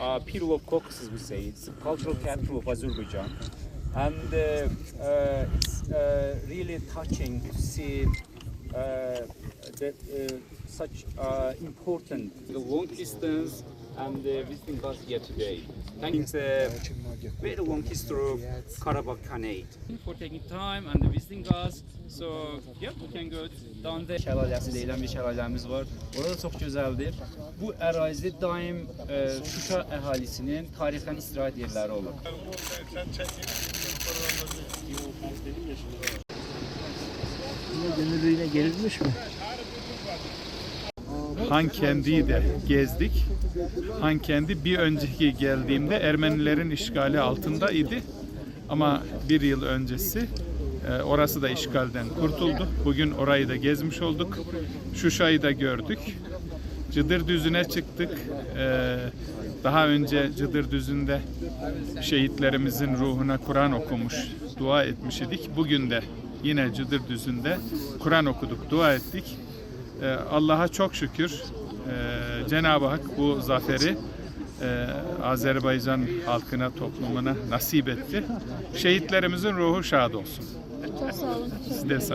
uh, Peter of Caucasus, we say. It's the cultural capital of Azerbaijan. And uh, uh, it's uh, really touching to see uh, that uh, such uh, important the long distance and uh, visiting us here today. Thanks uh, very long history of Karabakh Khanate. For taking time and visiting us. So yeah, we can go down there. şəlaləsi deyilən bir şəlaləmiz var. Orada çox gözəldir. Bu ərazi daim e, Şuşa əhalisinin tarixən istirahət yerləri olur. Gönüllüğüne gelinmiş mi? Hankendi'yi de gezdik. Hankendi bir önceki geldiğimde Ermenilerin işgali altında idi. Ama bir yıl öncesi e, orası da işgalden kurtuldu. Bugün orayı da gezmiş olduk. Şuşa'yı da gördük. Cıdır Düzü'ne çıktık. E, Daha önce Cıdır Düzü'nde şehitlerimizin ruhuna Kur'an okumuş, dua etmiş idik. Bugün de yine Cıdır Düzü'nde Kur'an okuduk, dua ettik. Ee, Allah'a çok şükür ee, Cenab-ı Hak bu zaferi ee, Azerbaycan halkına, toplumuna nasip etti. Şehitlerimizin ruhu şad olsun. Çok sağ olun. Siz de sağ